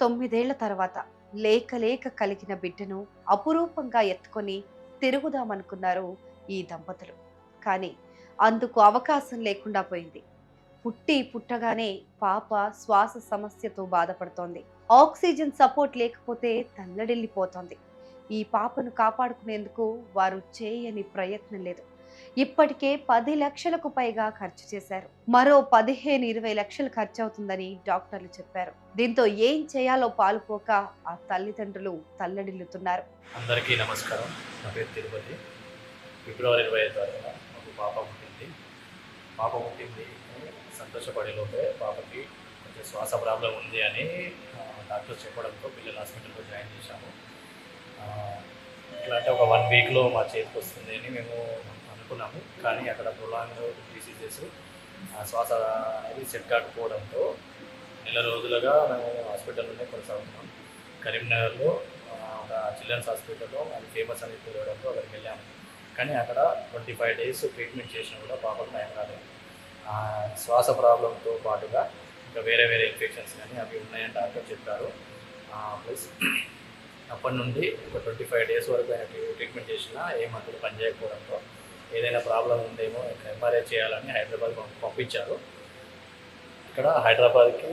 తొమ్మిదేళ్ళ తర్వాత లేక లేక కలిగిన బిడ్డను అపురూపంగా ఎత్తుకొని తిరుగుదామనుకున్నారు ఈ దంపతులు. కానీ అందుకు అవకాశం లేకుండా పోయింది. పుట్టి పుట్టగానే పాప శ్వాస సమస్యతో బాధపడుతోంది. ఆక్సిజన్ సపోర్ట్ లేకపోతే తల్లడిల్లిపోతోంది. ఈ పాపను కాపాడుకునేందుకు వారు చేయని ప్రయత్నం లేదు. ఇప్పటికే పది లక్షలకు పైగా ఖర్చు చేశారు. మరో పదిహేను ఇరవై లక్షలు ఖర్చు అవుతుందని డాక్టర్లు చెప్పారు. దీంతో ఏం చేయాలో పాలుపోక ఆ తల్లిదండ్రులు తల్లడిల్లుతున్నారు. అందరికీ నమస్కారం. నా పేరు తిరుపతి. ఫిబ్రవరి ఇరవై ఐదు తారీఖున మాకు పాప పుట్టింది. పాప పుట్టింది సంతోషపడేలోపే పాపకి కొంచెం శ్వాస ప్రాబ్లం ఉంది అని డాక్టర్ చెప్పడంతో పిల్లల హాస్పిటల్లో జాయిన్ చేశాము. ఆ, అంటే ఒక వన్ వీక్లో మా చేతికి వస్తుంది అని మేము అనుకున్నాము కానీ అక్కడ ప్రొలాంగ్ డిసీజెస్ శ్వాస అనేది సెట్ కాకపోవడంతో నెల రోజులుగా మేము హాస్పిటల్లోనే కొనసాగుతున్నాం. కరీంనగర్లో ఒక చిల్డ్రన్స్ హాస్పిటల్లో అది ఫేమస్ అని తెలియడంతో అక్కడికి వెళ్ళాము. కానీ అక్కడ ట్వంటీ ఫైవ్ డేస్ ట్రీట్మెంట్ చేసినా కూడా పాపకు నయం కాలేదు శ్వాస ప్రాబ్లంతో పాటుగా ఇంకా వేరే వేరే ఇన్ఫెక్షన్స్ కానీ అవి ఉన్నాయని డాక్టర్ చెప్పారు. ప్లస్ అప్పటి నుండి ఒక ట్వంటీ ఫైవ్ డేస్ వరకు ఆయన ట్రీట్మెంట్ చేసినా ఏ మందులు పనిచేయకపోవడంతో ఏదైనా ప్రాబ్లం ఉందేమో ఎంఆర్ఐ చేయాలని హైదరాబాద్ పంపించారు. ఇక్కడ హైదరాబాద్కి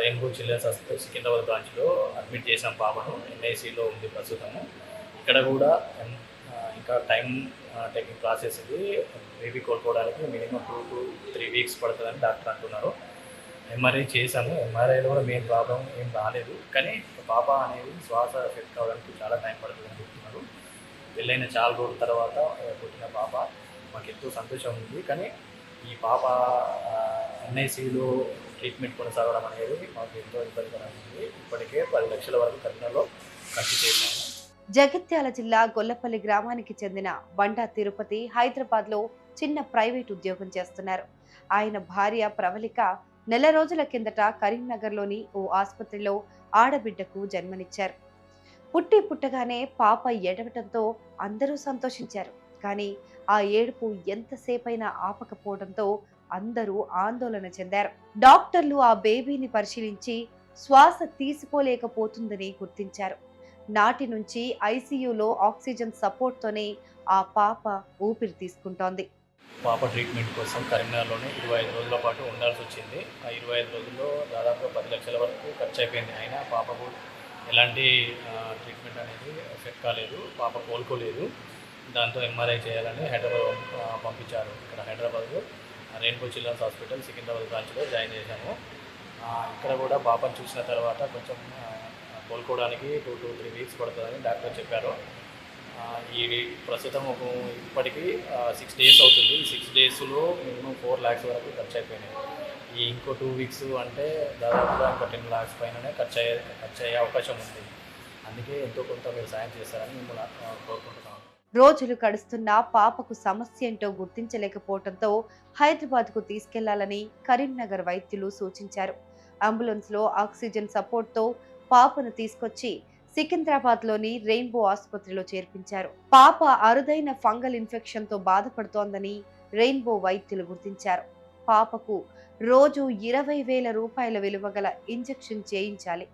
రెయిన్బో చిల్డ్రన్స్ హాస్పిటల్ సికింద్రాబాద్ బ్రాంచ్లో అడ్మిట్ చేసాం పాపను ఎన్ఐసిలో ఉంది ప్రస్తుతము. ఇక్కడ కూడా ఇంకా టైం టేకింగ్ ప్రాసెస్ ఇది. Baby కోల్పోవడానికి minimum two to three weeks పడుతుందని డాక్టర్ అంటున్నారు. ఎంఆర్ఐ చేశాము. ఎంఆర్ఐలో కూడా మెయిన్ ప్రాబ్లం ఏం రాలేదు. కానీ పాప అనేది శ్వాస ఎఫెక్ట్ కావడానికి చాలా టైం పడుతుందని పెళ్ళైన చాలా రోజుల తర్వాత పుట్టిన పాప. మాకు ఎంతో సంతోషం ఉంది. కానీ ఈ పాప ఎన్ఐసిలో ట్రీట్మెంట్ కొనసాగడం అనేది మాకు ఎంతో ఇబ్బందికరంగా ఉంది. ఇప్పటికే పది లక్షల వరకు కఠినలో ఖర్చు చేశాము. జగిత్యాల జిల్లా గొల్లపల్లి గ్రామానికి చెందిన బండా తిరుపతి హైదరాబాద్లో చిన్న ప్రైవేట్ ఉద్యోగం చేస్తున్నారు. ఆయన భార్య ప్రవళిక నెల రోజుల కిందట కరీంనగర్లోని ఓ ఆసుపత్రిలో ఆడబిడ్డకు జన్మనిచ్చారు. పుట్టి పుట్టగానే పాప ఎడవటంతో అందరూ సంతోషించారు. కానీ ఆ ఏడుపు ఎంతసేపైనా ఆపకపోవడంతో అందరూ ఆందోళన చెందారు. డాక్టర్లు ఆ బేబీని పరిశీలించి శ్వాస తీసుకోలేకపోతుందని గుర్తించారు. నాటి నుంచి ఐసీయూలో ఆక్సిజన్ సపోర్ట్తోనే ఆ పాప ఊపిరి తీసుకుంటోంది. పాప ట్రీట్మెంట్ కోసం కరీంనగర్లోనే ఇరవై ఐదు రోజుల పాటు ఉండాల్సి వచ్చింది. ఆ ఇరవై ఐదు రోజుల్లో దాదాపు పది లక్షల వరకు ఖర్చు అయిపోయింది. అయినా పాపకు ఎలాంటి ట్రీట్మెంట్ అనేది ఎఫెక్ట్ కాలేదు పాప కోలుకోలేదు. దాంతో ఎంఆర్ఐ చేయాలని హైదరాబాద్ పంపించారు. ఇక్కడ హైదరాబాద్లో రెయిన్బో చిల్డ్రన్స్ హాస్పిటల్ సికింద్రాబాద్ బ్రాంచ్లో జాయిన్ చేశాము. ఇక్కడ కూడా పాపను చూసిన తర్వాత కొంచెం కోలుకోవడానికి టూ టూ త్రీ వీక్స్ పడుతుందని డాక్టర్ చెప్పారు. ఈ ప్రస్తుతం ఒక ఇప్పటికీ సిక్స్ డేస్ అవుతుంది. సిక్స్ డేస్లో మినిమం ఫోర్ ల్యాక్స్ వరకు ఖర్చు అయిపోయినాయి. ఈ ఇంకో టూ వీక్స్ అంటే దాదాపుగా ఇంకా టెన్ లాక్స్ పైననే ఖర్చు అయ్యే ఖర్చు అయ్యే అవకాశం ఉంది. అందుకే ఎంతో కొంత మీరు సాయం చేస్తారని మిమ్మల్ని ఆ, కోరుకుంటున్నాను రోజులు గడుస్తున్నా పాపకు సమస్య ఏంటో గుర్తించలేకపోవడంతో హైదరాబాద్కు తీసుకెళ్ళాలని కరీంనగర్ వైద్యులు సూచించారు. అంబులెన్స్లో ఆక్సిజన్ సపోర్ట్తో పాపను తీసుకొచ్చి సికింద్రాబాద్లోని రెయిన్బో ఆసుపత్రిలో చేర్పించారు. పాప అరుదైన ఫంగల్ ఇన్ఫెక్షన్తో బాధపడుతోందని రెయిన్బో వైద్యులు గుర్తించారు. పాపకు రోజు ఇరవై వేల రూపాయల విలువ గల ఇంజెక్షన్ చేయించాలి.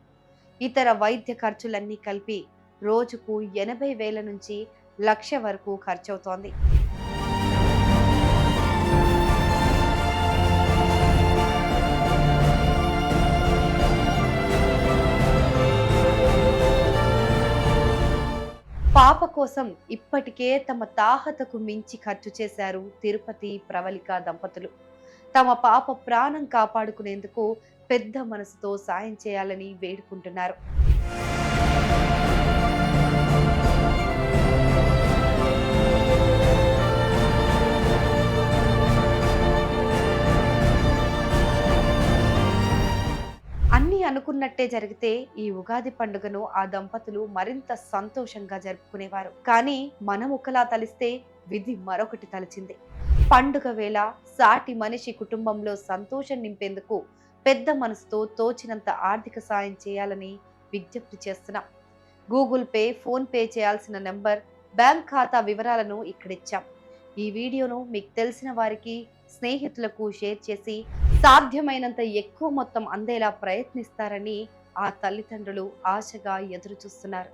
ఇతర వైద్య ఖర్చులన్నీ కలిపి రోజుకు ఎనభై వేల నుంచి లక్ష వరకు ఖర్చవుతోంది. పాప కోసం ఇప్పటికే తమ తాహతకు మించి ఖర్చు చేశారు తిరుపతి ప్రవళిక దంపతులు. తమ పాప ప్రాణం కాపాడుకునేందుకు పెద్ద మనసుతో సాయం చేయాలని వేడుకుంటున్నారు. అన్నీ అనుకున్నట్టే జరిగితే ఈ ఉగాది పండుగను ఆ దంపతులు మరింత సంతోషంగా జరుపుకునేవారు. కానీ మనం ఒకలా తలిస్తే విధి మరొకటి తలిచింది. పండుగ వేళ సాటి మనిషి కుటుంబంలో సంతోషం నింపేందుకు పెద్ద మనసుతో తోచినంత ఆర్థిక సాయం చేయాలని విజ్ఞప్తి చేస్తున్నాం. గూగుల్ పే ఫోన్ పే చేయాల్సిన నెంబర్ బ్యాంక్ ఖాతా వివరాలను ఇక్కడిచ్చాం. ఈ వీడియోను మీకు తెలిసిన వారికి స్నేహితులకు షేర్ చేసి సాధ్యమైనంత ఎక్కువ మొత్తం అందేలా ప్రయత్నిస్తారని ఆ తల్లిదండ్రులు ఆశగా ఎదురుచూస్తున్నారు.